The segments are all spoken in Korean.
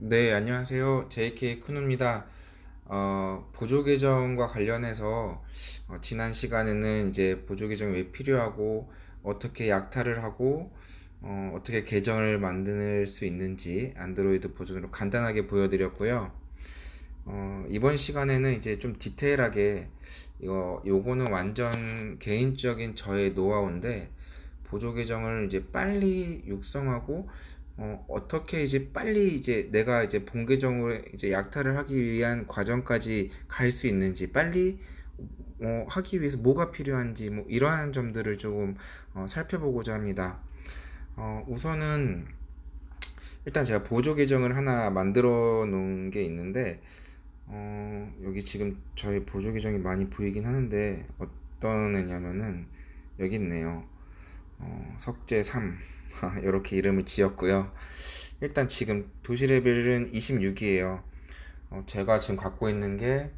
네, 안녕하세요. JK 쿠누입니다. 어, 보조 계정과 관련해서 어, 지난 시간에는 이제 보조 계정이 왜 필요하고 어떻게 약탈을 하고 어, 어떻게 계정을 만들 수 있는지 안드로이드 버전으로 간단하게 보여드렸고요. 어, 이번 시간에는 이제 좀 디테일하게 이거 요거는 완전 개인적인 저의 노하우인데 보조 계정을 이제 빨리 육성하고 어, 어떻게 이제 빨리 이제 내가 이제 본 계정으로 이제 약탈을 하기 위한 과정까지 갈 수 있는지 빨리 어, 하기 위해서 뭐가 필요한지 뭐 이러한 점들을 조금 어, 살펴보고자 합니다. 어, 우선은 일단 제가 보조 계정을 하나 만들어 놓은 게 있는데 어, 여기 지금 저희 보조 계정이 많이 보이긴 하는데 어떤 애냐면은 여기 있네요. 어, 석재 3 이렇게 이름을 지었고요. 일단 지금 도시 레벨은 26이에요. 어, 제가 지금 갖고 있는 게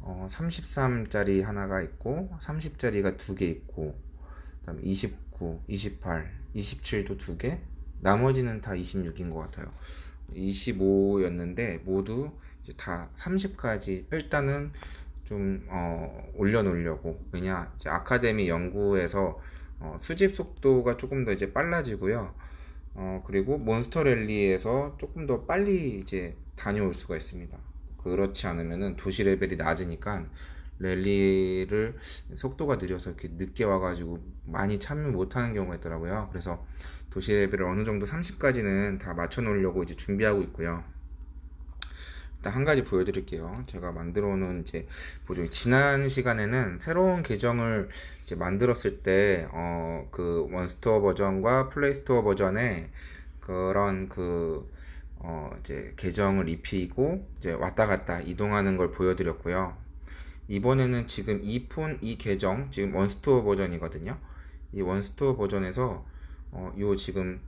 어, 33짜리 하나가 있고 30짜리가 두 개 있고 그다음에 29, 28, 27도 두 개. 나머지는 다 26인 것 같아요. 25였는데 모두 이제 다 30까지 일단은 좀 어, 올려놓으려고 왜냐 이제 아카데미 연구에서 어, 수집 속도가 조금 더 이제 빨라지고요. 어, 그리고 몬스터 랠리에서 조금 더 빨리 이제 다녀올 수가 있습니다. 그렇지 않으면은 도시 레벨이 낮으니까 랠리를 속도가 느려서 이렇게 늦게 와가지고 많이 참여 못하는 경우가 있더라고요. 그래서 도시 레벨을 어느 정도 30까지는 다 맞춰 놓으려고 이제 준비하고 있고요. 일단 한 가지 보여드릴게요. 제가 만들어 놓은 이제 보조 지난 시간에는 새로운 계정을 이제 만들었을 때, 어, 그 원스토어 버전과 플레이스토어 버전에 그런 그, 어, 이제 계정을 입히고 이제 왔다 갔다 이동하는 걸 보여드렸고요. 이번에는 지금 이 폰, 이 계정, 지금 원스토어 버전이거든요. 이 원스토어 버전에서, 어, 요 지금,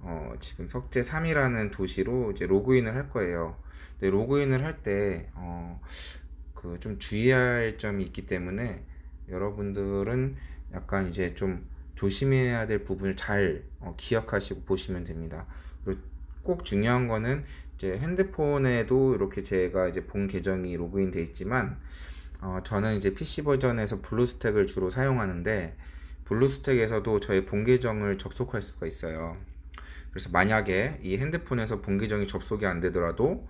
어, 지금 석재 3이라는 도시로 이제 로그인을 할 거예요. 근데 로그인을 할 때, 어, 그 좀 주의할 점이 있기 때문에 여러분들은 약간 이제 좀 조심해야 될 부분을 잘 어, 기억하시고 보시면 됩니다. 그리고 꼭 중요한 거는 이제 핸드폰에도 이렇게 제가 이제 본 계정이 로그인 돼 있지만 어, 저는 이제 PC 버전에서 블루스택을 주로 사용하는데 블루스택에서도 저의 본 계정을 접속할 수가 있어요. 그래서 만약에 이 핸드폰에서 본 계정이 접속이 안 되더라도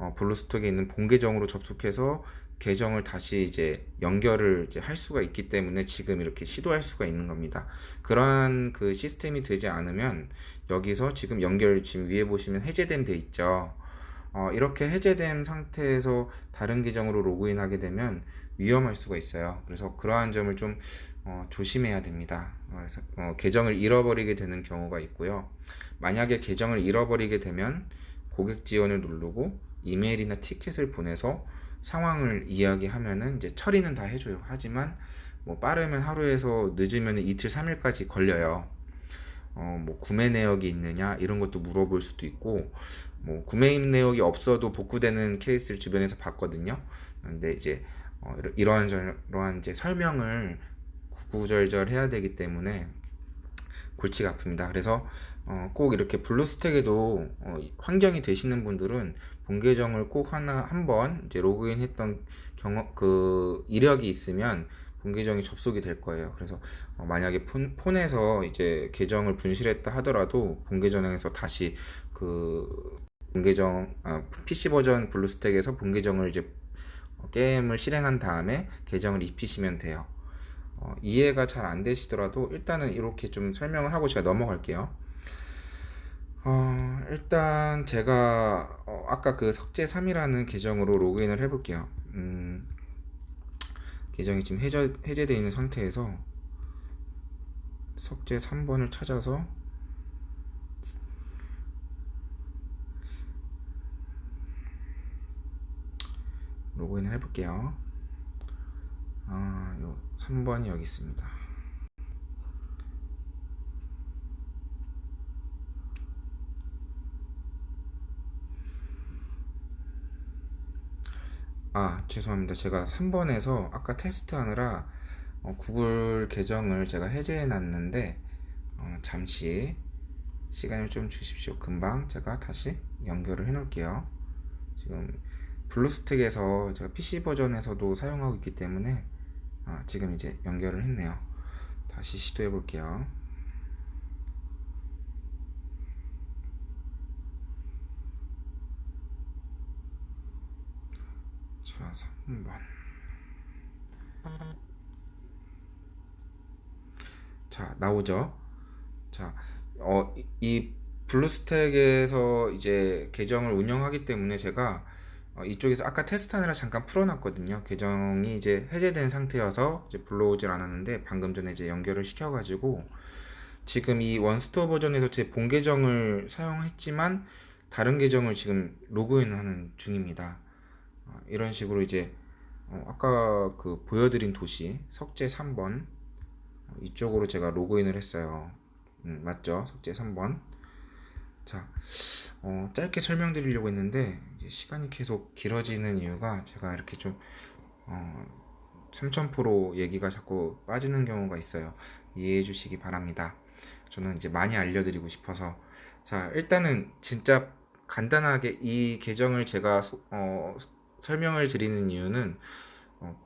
어, 블루스톡에 있는 본 계정으로 접속해서 계정을 다시 이제 연결을 이제 할 수가 있기 때문에 지금 이렇게 시도할 수가 있는 겁니다. 그러한 그 시스템이 되지 않으면 여기서 지금 연결 지금 위에 보시면 해제됨 돼 있죠. 어, 이렇게 해제된 상태에서 다른 계정으로 로그인하게 되면 위험할 수가 있어요. 그래서 그러한 점을 좀 어, 조심해야 됩니다. 그래서 어, 계정을 잃어버리게 되는 경우가 있고요. 만약에 계정을 잃어버리게 되면 고객 지원을 누르고 이메일이나 티켓을 보내서 상황을 이야기하면은 이제 처리는 다 해줘요. 하지만 뭐 빠르면 하루에서 늦으면 이틀, 3일까지 걸려요. 어, 뭐 구매 내역이 있느냐 이런 것도 물어볼 수도 있고 뭐 구매 내역이 없어도 복구되는 케이스를 주변에서 봤거든요. 근데 이제 어, 이러한 저러한 이제 설명을 구구절절 해야 되기 때문에 골치가 아픕니다. 그래서 어, 꼭 이렇게 블루스택에도 어, 환경이 되시는 분들은 본 계정을 꼭 하나 한번 이제 로그인했던 경험 그 이력이 있으면 본 계정이 접속이 될 거예요. 그래서 어, 만약에 폰, 폰에서 이제 계정을 분실했다 하더라도 본 계정에서 다시 그 본 계정 아, PC 버전 블루스택에서 본 계정을 이제 게임을 실행한 다음에 계정을 입히시면 돼요. 어, 이해가 잘 안 되시더라도 일단은 이렇게 좀 설명을 하고 제가 넘어갈게요. 어, 일단 제가 어, 아까 그 석재 3이라는 계정으로 로그인을 해볼게요. 음, 계정이 지금 해제, 해제되어 있는 상태에서 석재 3번을 찾아서 로그인을 해볼게요. 아, 요 3번이 여기 있습니다. 아, 죄송합니다. 제가 3번에서 아까 테스트 하느라 어, 구글 계정을 제가 해제해 놨는데 어, 잠시 시간을 좀 주십시오. 금방 제가 다시 연결을 해 놓을게요. 지금 블루스택에서 제가 PC 버전에서도 사용하고 있기 때문에 아, 지금 이제 연결을 했네요. 다시 시도해 볼게요. 자, 3번. 자, 나오죠? 자, 어, 이- 이 블루스택에서 이제 계정을 운영하기 때문에 제가 어, 이쪽에서 아까 테스트하느라 잠깐 풀어놨거든요. 계정이 이제 해제된 상태여서 이제 불러오질 않았는데 방금 전에 이제 연결을 시켜가지고 지금 이 원스토어 버전에서 제 본 계정을 사용했지만 다른 계정을 지금 로그인하는 중입니다. 어, 이런 식으로 이제 어, 아까 그 보여드린 도시 석재 3번 어, 이쪽으로 제가 로그인을 했어요. 음, 맞죠? 석재 3번. 자, 어, 짧게 설명드리려고 했는데 시간이 계속 길어지는 이유가 제가 이렇게 좀 어, 3000% 얘기가 자꾸 빠지는 경우가 있어요. 이해해 주시기 바랍니다. 저는 이제 많이 알려드리고 싶어서 자, 일단은 진짜 간단하게 이 계정을 제가 소- 어, 설명을 드리는 이유는 어,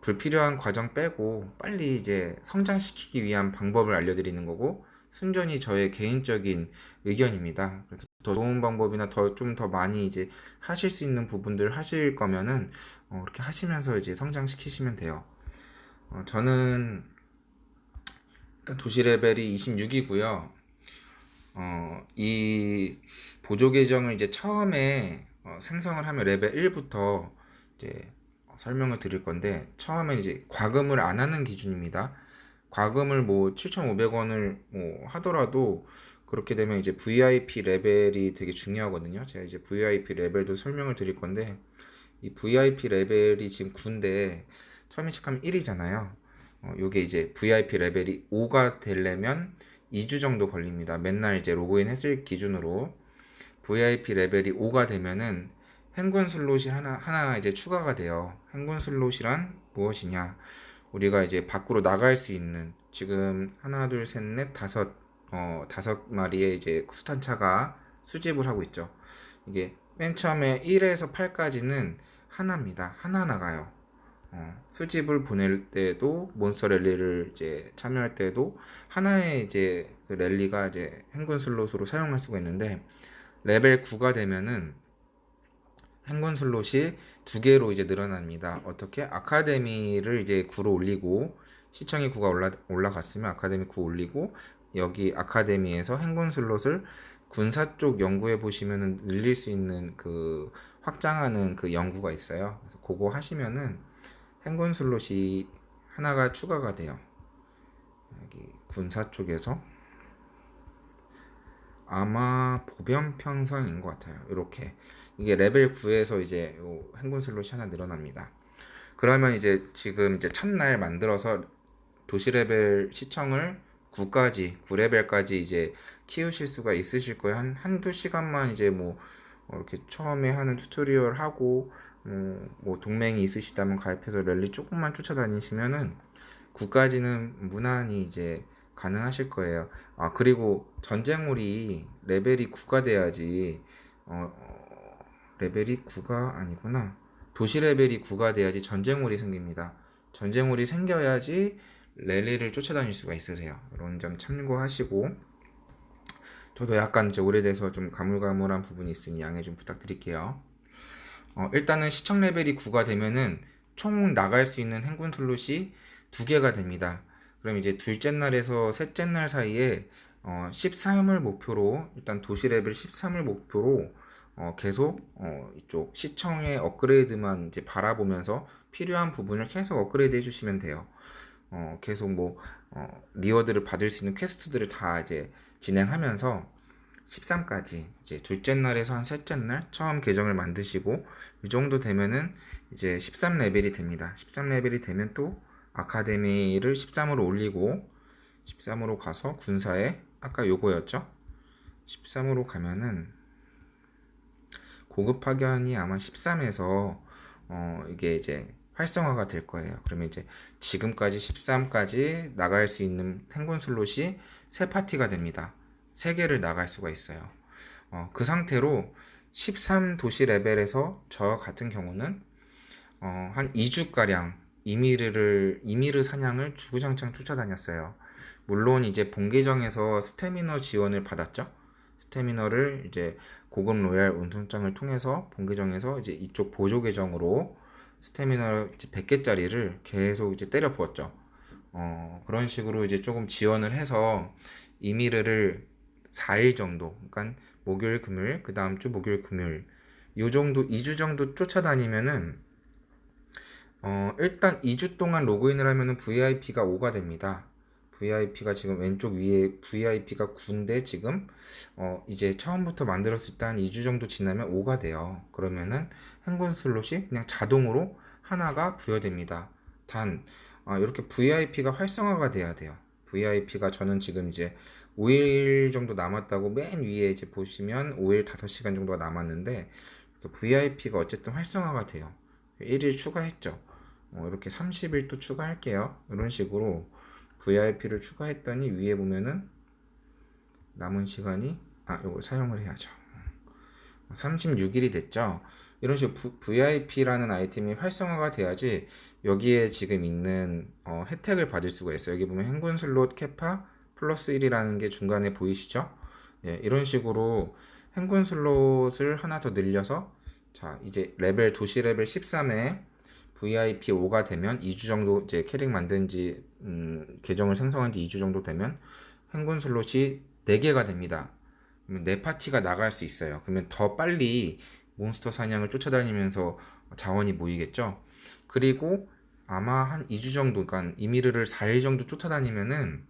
불필요한 과정 빼고 빨리 이제 성장시키기 위한 방법을 알려드리는 거고 순전히 저의 개인적인 의견입니다. 그래서 더 좋은 방법이나 더 좀 더 많이 이제 하실 수 있는 부분들 하실 거면은 어, 이렇게 하시면서 이제 성장시키시면 돼요. 어, 저는 일단 도시 레벨이 26이고요. 어, 이 보조 계정을 이제 처음에 어, 생성을 하면 레벨 1부터 이제 설명을 드릴 건데 처음에 이제 과금을 안 하는 기준입니다. 과금을 뭐 7,500원을 뭐 하더라도 그렇게 되면 이제 VIP 레벨이 되게 중요하거든요. 제가 이제 VIP 레벨도 설명을 드릴 건데 이 VIP 레벨이 지금 9인데 처음에 시작하면 1이잖아요. 어, 요게 이제 VIP 레벨이 5가 되려면 2주 정도 걸립니다. 맨날 이제 로그인 했을 기준으로 VIP 레벨이 5가 되면은 행군 슬롯이 하나 하나 이제 추가가 돼요. 행군 슬롯이란 무엇이냐? 우리가 이제 밖으로 나갈 수 있는 지금 하나 둘 셋 넷 다섯 어 다섯 마리의 이제 수탄차가 수집을 하고 있죠. 이게 맨 처음에 1에서 8까지는 하나입니다. 하나 나가요. 어, 수집을 보낼 때도 몬스터 랠리를 이제 참여할 때도 하나의 이제 그 랠리가 이제 행군 슬롯으로 사용할 수가 있는데 레벨 9가 되면은 행군 슬롯이 두 개로 이제 늘어납니다. 어떻게? 아카데미를 이제 9로 올리고 시청이 9가 올라, 올라갔으면 아카데미 9 올리고 여기 아카데미에서 행군 슬롯을 군사 쪽 연구해 보시면은 늘릴 수 있는 그 확장하는 그 연구가 있어요. 그래서 그거 하시면은 행군 슬롯이 하나가 추가가 돼요. 여기 군사 쪽에서 아마 보변 평성인 것 같아요. 이렇게 이게 레벨 9에서 이제 요 행군 슬롯이 하나 늘어납니다. 그러면 이제 지금 이제 첫날 만들어서 도시 레벨 시청을 9까지 9레벨까지 이제 키우실 수가 있으실 거예요. 한 한두 시간만 이제 뭐 어, 이렇게 처음에 하는 튜토리얼 하고 음, 뭐 동맹이 있으시다면 가입해서 랠리 조금만 쫓아다니시면은 9까지는 무난히 이제 가능하실 거예요. 아, 그리고 전쟁물이 레벨이 9가 돼야지 어, 어, 레벨이 9가 아니구나. 도시 레벨이 9가 돼야지 전쟁물이 생깁니다. 전쟁물이 생겨야지 랠리를 쫓아다닐 수가 있으세요. 이런 점 참고하시고 저도 약간 이제 오래돼서 좀 가물가물한 부분이 있으니 양해 좀 부탁드릴게요. 어, 일단은 시청 레벨이 9가 되면은 총 나갈 수 있는 행군 슬롯이 두 개가 됩니다. 그럼 이제 둘째 날에서 셋째 날 사이에 어, 13을 목표로 일단 도시 레벨 13을 목표로 어, 계속 어, 이쪽 시청의 업그레이드만 이제 바라보면서 필요한 부분을 계속 업그레이드 해주시면 돼요. 어, 계속 뭐 어, 리워드를 받을 수 있는 퀘스트들을 다 이제 진행하면서 13까지 이제 둘째 날에서 한 셋째 날 처음 계정을 만드시고 이 정도 되면은 이제 13레벨이 됩니다. 13레벨이 되면 또 아카데미를 13으로 올리고 13으로 가서 군사에 아까 요거였죠? 13으로 가면은 고급 파견이 아마 13에서 어 이게 이제 활성화가 될 거예요. 그러면 이제 지금까지 13까지 나갈 수 있는 행군 슬롯이 세 파티가 됩니다. 3개를 나갈 수가 있어요. 어, 그 상태로 13 도시 레벨에서 저 같은 경우는 어, 한 2주가량 이미르를, 이미르 사냥을 주구장창 쫓아다녔어요. 물론 이제 본계정에서 스태미너 지원을 받았죠. 스태미너를 이제 고급 로얄 운송장을 통해서 본계정에서 이제 이쪽 보조 계정으로 스태미너 100개짜리를 계속 이제 때려 부었죠. 어, 그런 식으로 이제 조금 지원을 해서 이미르를 4일 정도, 그러니까 목요일, 금요일, 그 다음 주 목요일, 금요일, 요 정도, 2주 정도 쫓아다니면은, 어, 일단 2주 동안 로그인을 하면은 VIP가 5가 됩니다. VIP가 지금 왼쪽 위에 VIP가 9인데 지금, 어, 이제 처음부터 만들었을 때 한 2주 정도 지나면 5가 돼요. 그러면은 행군 슬롯이 그냥 자동으로 하나가 부여됩니다. 단, 어, 이렇게 VIP가 활성화가 돼야 돼요. VIP가 저는 지금 이제 5일 정도 남았다고 맨 위에 이제 보시면 5일 5시간 정도가 남았는데 VIP가 어쨌든 활성화가 돼요. 1일 추가했죠. 어, 이렇게 30일 또 추가할게요. 이런 식으로 VIP를 추가했더니 위에 보면은 남은 시간이 아, 이걸 사용을 해야죠. 36일이 됐죠. 이런 식으로 VIP라는 아이템이 활성화가 돼야지 여기에 지금 있는 어, 혜택을 받을 수가 있어요. 여기 보면 행군 슬롯 캐파 플러스 1이라는 게 중간에 보이시죠? 예, 이런 식으로 행군 슬롯을 하나 더 늘려서 자 이제 레벨 도시 레벨 13에 VIP 5가 되면 2주 정도 이제 캐릭 만든 지 음, 계정을 생성한 지 2주 정도 되면 행군 슬롯이 4개가 됩니다. 그러면 4파티가 나갈 수 있어요. 그러면 더 빨리 몬스터 사냥을 쫓아다니면서 자원이 모이겠죠. 그리고 아마 한 2주 정도, 그러니까 이미르를 4일 정도 쫓아다니면은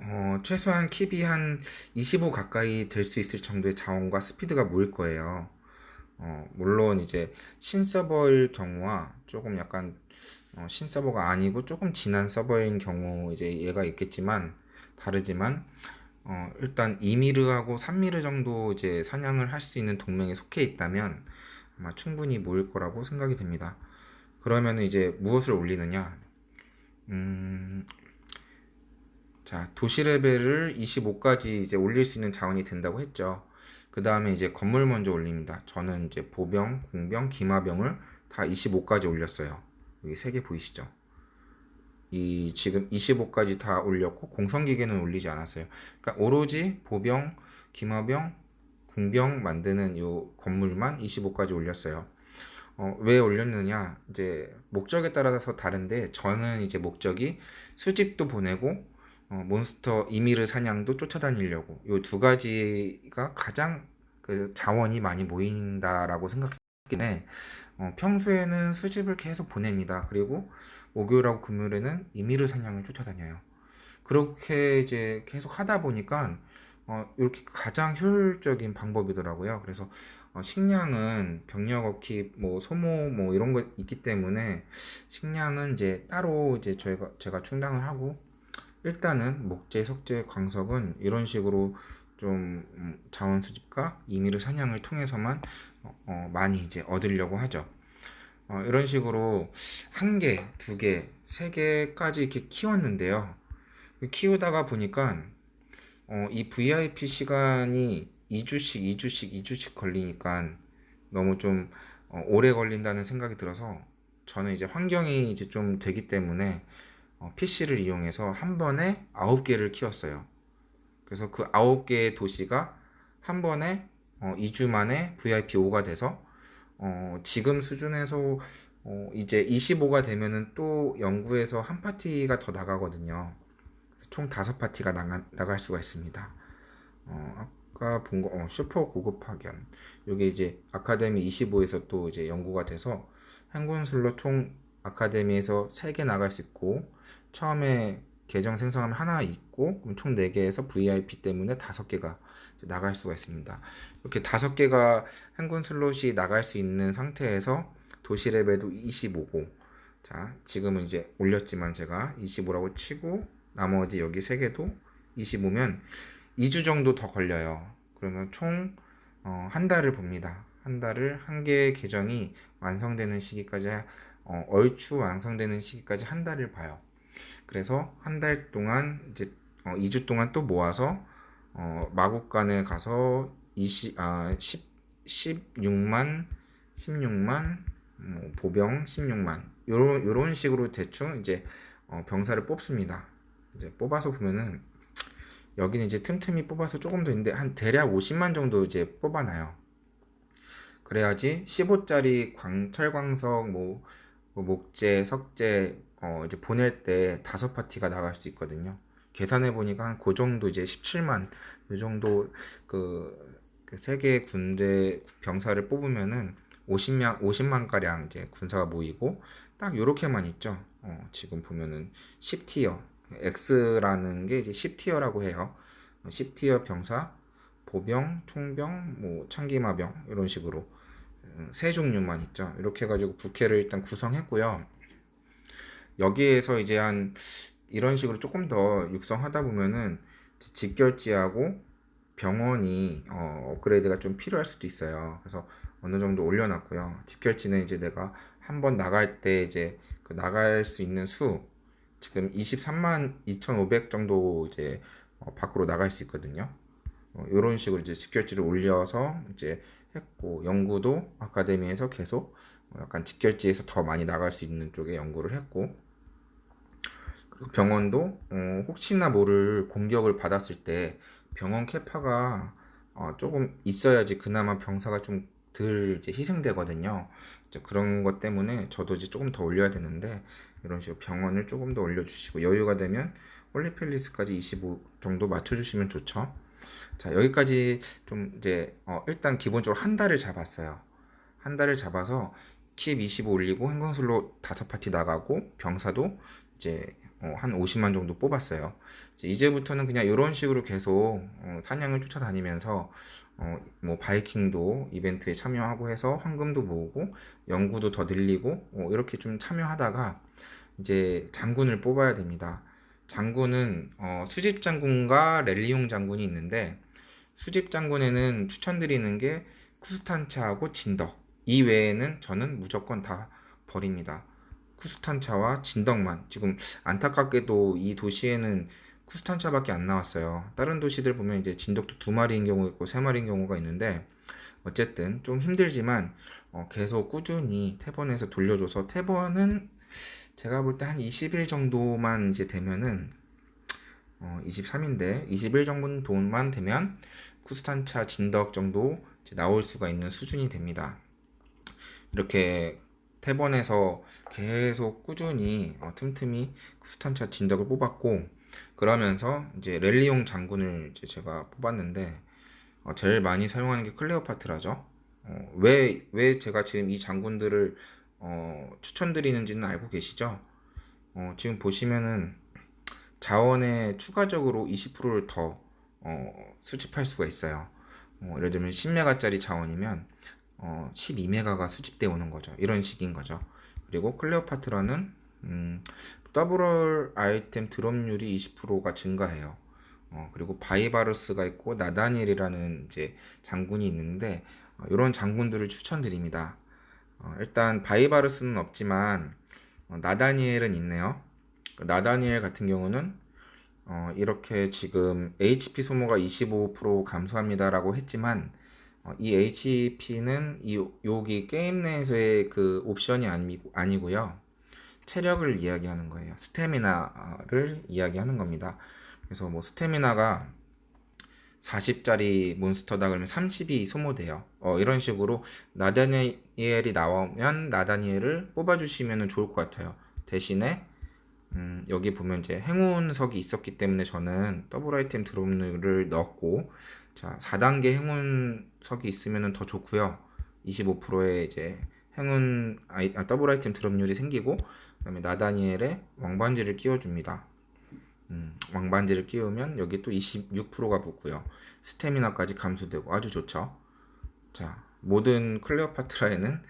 어, 최소한 킵이 한 25 가까이 될 수 있을 정도의 자원과 스피드가 모일 거예요. 어, 물론 이제 신서버일 경우와 조금 약간 어, 신서버가 아니고 조금 지난 서버인 경우 이제 얘가 있겠지만 다르지만 어, 일단 2미르하고 3미르 정도 이제 사냥을 할 수 있는 동맹에 속해 있다면 아마 충분히 모일 거라고 생각이 됩니다. 그러면 이제 무엇을 올리느냐? 음, 자, 도시 레벨을 25까지 이제 올릴 수 있는 자원이 된다고 했죠. 그 다음에 이제 건물 먼저 올립니다. 저는 이제 보병, 공병, 기마병을 다 25까지 올렸어요. 여기 세 개 보이시죠? 이 지금 25까지 다 올렸고 공성기계는 올리지 않았어요. 그러니까 오로지 보병, 기마병, 궁병 만드는 이 건물만 25까지 올렸어요. 어, 왜 올렸느냐? 이제 목적에 따라서 다른데 저는 이제 목적이 수집도 보내고 어, 몬스터 이미르 사냥도 쫓아다니려고 이두 가지가 가장 그 자원이 많이 모인다라고 생각했긴 해. 어, 평소에는 수집을 계속 보냅니다. 그리고 목요일하고 금요일에는 이미르 사냥을 쫓아다녀요. 그렇게 이제 계속 하다 보니까 어, 이렇게 가장 효율적인 방법이더라고요. 그래서 어, 식량은 병력 업기, 뭐 소모 뭐 이런 거 있기 때문에 식량은 이제 따로 이제 저희가 제가 충당을 하고 일단은 목재, 석재, 광석은 이런 식으로 좀 음, 자원 수집과 임의로 사냥을 통해서만 어, 어, 많이 이제 얻으려고 하죠. 어, 이런 식으로 한 개, 두 개, 세 개까지 이렇게 키웠는데요. 키우다가 보니까 어, 이 VIP 시간이 2주씩, 2주씩, 2주씩 걸리니까 너무 좀 어, 오래 걸린다는 생각이 들어서 저는 이제 환경이 이제 좀 되기 때문에 어, PC를 이용해서 한 번에 9개를 키웠어요. 그래서 그 9개의 도시가 한 번에 어, 2주 만에 VIP 5가 돼서 어, 지금 수준에서 어, 이제 25가 되면은 또 연구에서 한 파티가 더 나가거든요. 총 다섯 파티가 나가, 나갈 수가 있습니다. 어, 아까 본 거, 어, 슈퍼 고급 파견. 여기 이제 아카데미 25에서 또 이제 연구가 돼서 행군 슬롯 총 아카데미에서 3개 나갈 수 있고, 처음에 계정 생성하면 하나 있고, 그럼 총 4개에서 VIP 때문에 5개가 나갈 수가 있습니다. 이렇게 5개가 행군 슬롯이 나갈 수 있는 상태에서 도시 레벨도 25고, 자, 지금은 이제 올렸지만 제가 25라고 치고, 나머지 여기 3개도 25면 2주 정도 더 걸려요. 그러면 총, 어, 한 달을 봅니다. 한 달을 한 개의 계정이 완성되는 시기까지, 어, 얼추 완성되는 시기까지 한 달을 봐요. 그래서 한 달 동안 이제 어, 2주 동안 또 모아서 어, 마국간에 가서 20, 아, 10, 16만, 16만, 뭐, 보병 16만. 요런, 요런 식으로 대충 이제 어, 병사를 뽑습니다. 이제 뽑아서 보면은 여기는 이제 틈틈이 뽑아서 조금 더 있는데 한 대략 50만 정도 이제 뽑아놔요. 그래야지 15짜리 광, 철광석, 뭐, 뭐 목재, 석재, 어, 이제 보낼 때 다섯 파티가 나갈 수 있거든요. 계산해 보니까 한 그 정도 이제 17만, 이 정도 그, 그 군대 병사를 뽑으면은 50만, 50만 가량 이제 군사가 모이고 딱 요렇게만 있죠. 어, 지금 보면은 10티어, X라는 게 이제 10티어라고 해요. 10티어 병사, 보병, 총병, 뭐 창기마병 이런 식으로 음, 세 종류만 있죠. 이렇게 해가지고 부캐를 일단 구성했고요. 여기에서 이제 한 이런 식으로 조금 더 육성하다 보면은 직결지하고 병원이 어, 업그레이드가 좀 필요할 수도 있어요. 그래서 어느 정도 올려놨고요. 직결지는 이제 내가 한 번 나갈 때 이제 그 나갈 수 있는 수 지금 23만 2,500 정도 이제 어, 밖으로 나갈 수 있거든요. 어, 이런 식으로 이제 직결지를 올려서 이제 했고 연구도 아카데미에서 계속 어, 약간 직결지에서 더 많이 나갈 수 있는 쪽에 연구를 했고 그리고 병원도 어, 혹시나 모를 공격을 받았을 때 병원 캐파가 어, 조금 있어야지 그나마 병사가 좀 덜 이제 희생되거든요. 이제 그런 것 때문에 저도 이제 조금 더 올려야 되는데 이런 식으로 병원을 조금 더 올려주시고 여유가 되면 홀리필리스까지 25 정도 맞춰주시면 좋죠. 자 여기까지 좀 이제 어, 일단 기본적으로 한 달을 잡았어요. 한 달을 잡아서 킵 25 올리고 행건술로 다섯 파티 나가고 병사도 이제 어, 한 50만 정도 뽑았어요. 이제 부터는 그냥 이런 식으로 계속 어, 사냥을 쫓아다니면서 어, 뭐 바이킹도 이벤트에 참여하고 해서 황금도 모으고 연구도 더 늘리고 어, 이렇게 좀 참여하다가 이제 장군을 뽑아야 됩니다. 장군은 어, 수집 장군과 랠리용 장군이 있는데 수집 장군에는 추천드리는 게 쿠스탄차하고 진덕 이 외에는 저는 무조건 다 버립니다. 쿠스탄차와 진덕만 지금 안타깝게도 이 도시에는 쿠스탄차밖에 안 나왔어요. 다른 도시들 보면 이제 진덕도 두 마리인 경우 있고 세 마리인 경우가 있는데 어쨌든 좀 힘들지만 어, 계속 꾸준히 태번에서 돌려줘서 태번은 제가 볼 때 한 20일 정도만 이제 되면은 어, 23인데 20일 정도만 되면 쿠스탄차 진덕 정도 나올 수가 있는 수준이 됩니다. 이렇게 태번에서 계속 꾸준히 어, 틈틈이 쿠스탄차 진덕을 뽑았고 그러면서 이제 랠리용 장군을 이제 제가 뽑았는데 어, 제일 많이 사용하는 게 클레오파트라죠. 어, 왜, 왜 제가 지금 이 장군들을 어, 추천드리는지는 알고 계시죠? 어, 지금 보시면은 자원에 추가적으로 20%를 더 어, 수집할 수가 있어요. 어, 예를 들면 10메가짜리 자원이면 어, 12메가가 수집되어 오는 거죠. 이런 식인 거죠. 그리고 클레오파트라는 음, 더블 아이템 드롭률이 20%가 증가해요. 어, 그리고 바이바루스가 있고 나다니엘이라는 이제 장군이 있는데 어, 이런 장군들을 추천드립니다. 어, 일단 바이바루스는 없지만 어, 나다니엘은 있네요. 나다니엘 같은 경우는 어, 이렇게 지금 HP 소모가 25% 감소합니다라고 했지만 어, 이 HP는 이 여기 게임 내에서의 그 옵션이 아니, 아니고요. 체력을 이야기하는 거예요. 스태미나를 이야기하는 겁니다. 그래서 뭐 스태미나가 40짜리 몬스터다 그러면 30이 소모돼요. 어, 이런 식으로 나다니엘이 나오면 나다니엘을 뽑아주시면 좋을 것 같아요. 대신에 음, 여기 보면 이제 행운석이 있었기 때문에 저는 더블 아이템 드롭을 넣었고 자 4단계 행운석이 있으면 더 좋고요. 25%의 이제 행운 아이, 아, 더블 아이템 드롭률이 생기고 그다음에 나다니엘의 왕반지를 끼워줍니다. 음, 왕반지를 끼우면 여기 또 26%가 붙고요. 스태미나까지 감소되고 아주 좋죠. 자, 모든 클레오파트라에는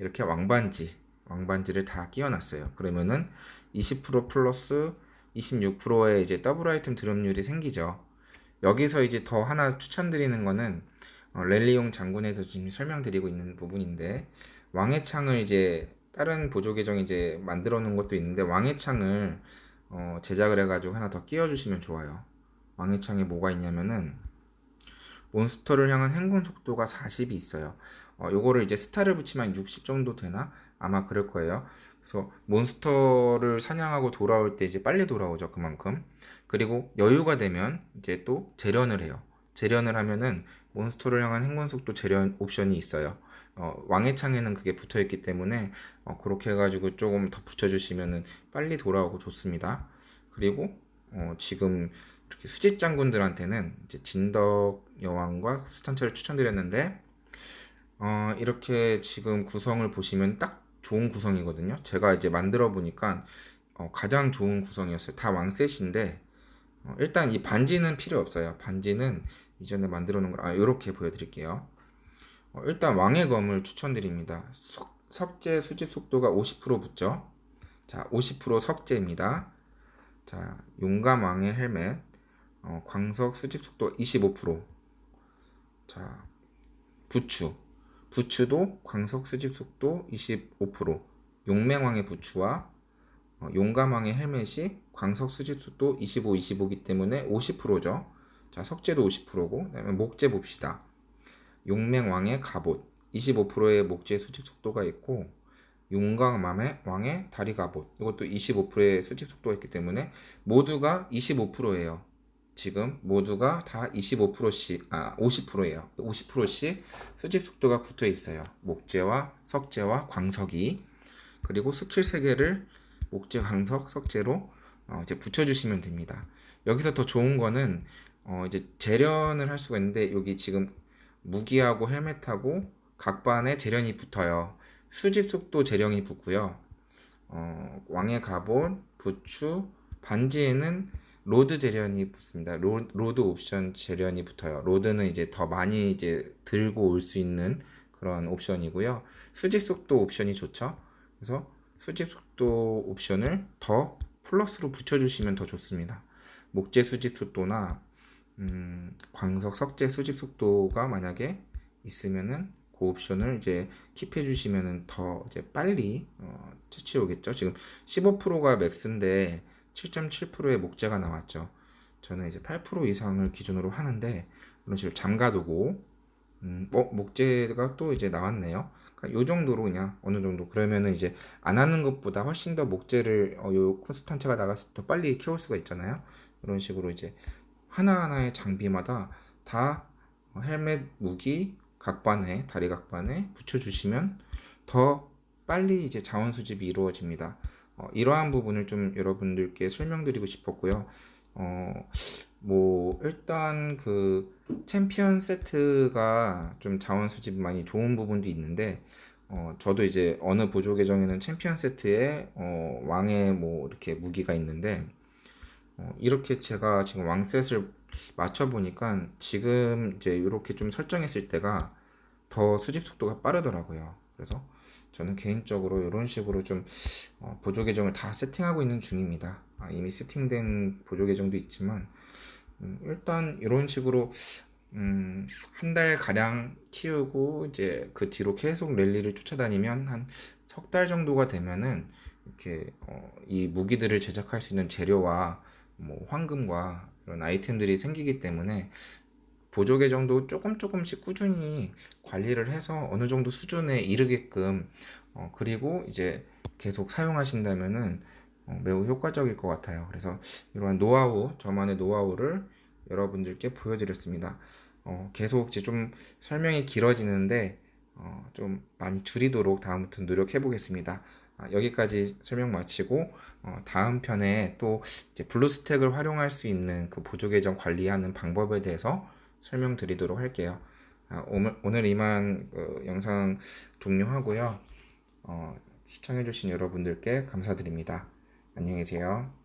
이렇게 왕반지, 왕반지를 다 끼워놨어요. 그러면은 20% 플러스 26%의 이제 더블 아이템 드롭률이 생기죠. 여기서 이제 더 하나 추천드리는 거는 어, 랠리용 장군에서 지금 설명드리고 있는 부분인데 왕의 창을 이제 다른 보조 계정 이제 만들어 놓은 것도 있는데 왕의 창을 어, 제작을 해가지고 하나 더 끼워주시면 좋아요. 왕의 창에 뭐가 있냐면은 몬스터를 향한 행군 속도가 40이 있어요. 어, 요거를 이제 스타를 붙이면 60 정도 되나? 아마 그럴 거예요. 그래서 몬스터를 사냥하고 돌아올 때 이제 빨리 돌아오죠. 그만큼. 그리고 여유가 되면 이제 또 재련을 해요. 재련을 하면은 몬스터를 향한 행군 속도 재련 옵션이 있어요. 어, 왕의 창에는 그게 붙어 있기 때문에 어, 그렇게 해가지고 조금 더 붙여주시면은 빨리 돌아오고 좋습니다. 그리고 어, 지금 이렇게 수집 장군들한테는 이제 진덕 여왕과 수탄차를 추천드렸는데 어, 이렇게 지금 구성을 보시면 딱 좋은 구성이거든요. 제가 이제 만들어 보니까 어, 가장 좋은 구성이었어요. 다 왕셋인데 어, 일단 이 반지는 필요 없어요. 반지는 이전에 만들어 놓은 걸 아, 이렇게 보여드릴게요. 어, 일단 왕의 검을 추천드립니다. 석, 석재 수집 속도가 50% 붙죠. 자, 50% 석재입니다. 자, 용감 왕의 헬멧, 어, 광석 수집 속도 25%. 자, 부추. 부추도 광석 수집 속도 25%. 용맹왕의 부추와 어, 용감왕의 헬멧이 광석 수집 속도 25, 25이기 때문에 50%죠. 자, 석재도 50%고, 그 다음에 목재 봅시다. 용맹왕의 갑옷 25%의 목재 수집 속도가 있고 용광맘의 왕의 다리 갑옷 이것도 25%의 수집 속도가 있기 때문에 모두가 25%예요. 지금 모두가 다 25%씩 아 50%예요. 50%씩 수집 속도가 붙어 있어요. 목재와 석재와 광석이 그리고 스킬 3개를 목재, 광석, 석재로 어, 이제 붙여주시면 됩니다. 여기서 더 좋은 거는 어, 이제 재련을 할 수가 있는데 여기 지금 무기하고 헬멧하고 각반에 재련이 붙어요. 수집 속도 재련이 붙고요. 어, 왕의 갑옷, 부추, 반지에는 로드 재련이 붙습니다. 로, 로드 옵션 재련이 붙어요. 로드는 이제 더 많이 이제 들고 올 수 있는 그런 옵션이고요. 수집 속도 옵션이 좋죠. 그래서 수집 속도 옵션을 더 플러스로 붙여주시면 더 좋습니다. 목재 수집 속도나 음, 광석 석재 수집 속도가 만약에 있으면은 그 옵션을 이제 킵해 주시면은 더 이제 빨리 어, 채취 오겠죠. 지금 15%가 맥스인데 7.7%의 목재가 나왔죠. 저는 이제 8% 이상을 기준으로 하는데 이런 식으로 잠가두고 음, 어, 목재가 또 이제 나왔네요. 그러니까 요 정도로 그냥 어느 정도 그러면은 이제 안 하는 것보다 훨씬 더 목재를 어, 요 콘스탄트가 나갔을 때더 빨리 키울 수가 있잖아요. 이런 식으로 이제 하나하나의 장비마다 다 헬멧 무기 각반에 다리 각반에 붙여주시면 더 빨리 이제 자원 수집이 이루어집니다. 어, 이러한 부분을 좀 여러분들께 설명드리고 싶었고요. 어, 뭐 일단 그 챔피언 세트가 좀 자원 수집 많이 좋은 부분도 있는데 어, 저도 이제 어느 보조 계정에는 챔피언 세트에 어, 왕의 뭐 이렇게 무기가 있는데 어, 이렇게 제가 지금 왕셋을 맞춰보니까 지금 이제 이렇게 좀 설정했을 때가 더 수집 속도가 빠르더라고요. 그래서 저는 개인적으로 이런 식으로 좀 어, 보조 계정을 다 세팅하고 있는 중입니다. 아, 이미 세팅된 보조 계정도 있지만 음, 일단 이런 식으로 음, 한 달 가량 키우고 이제 그 뒤로 계속 랠리를 쫓아다니면 한 석 달 정도가 되면은 이렇게 어, 이 무기들을 제작할 수 있는 재료와 뭐 황금과 이런 아이템들이 생기기 때문에 보조 계정도 조금 조금씩 꾸준히 관리를 해서 어느 정도 수준에 이르게끔 어, 그리고 이제 계속 사용하신다면은 어, 매우 효과적일 것 같아요. 그래서 이러한 노하우, 저만의 노하우를 여러분들께 보여드렸습니다. 어, 계속 이제 좀 설명이 길어지는데 어, 좀 많이 줄이도록 다음부터 노력해 보겠습니다. 아, 여기까지 설명 마치고 어, 다음 편에 또 블루스택을 활용할 수 있는 그 보조 계정 관리하는 방법에 대해서 설명드리도록 할게요. 아, 오늘, 오늘 이만 그 영상 종료하고요. 어, 시청해주신 여러분들께 감사드립니다. 안녕히 계세요.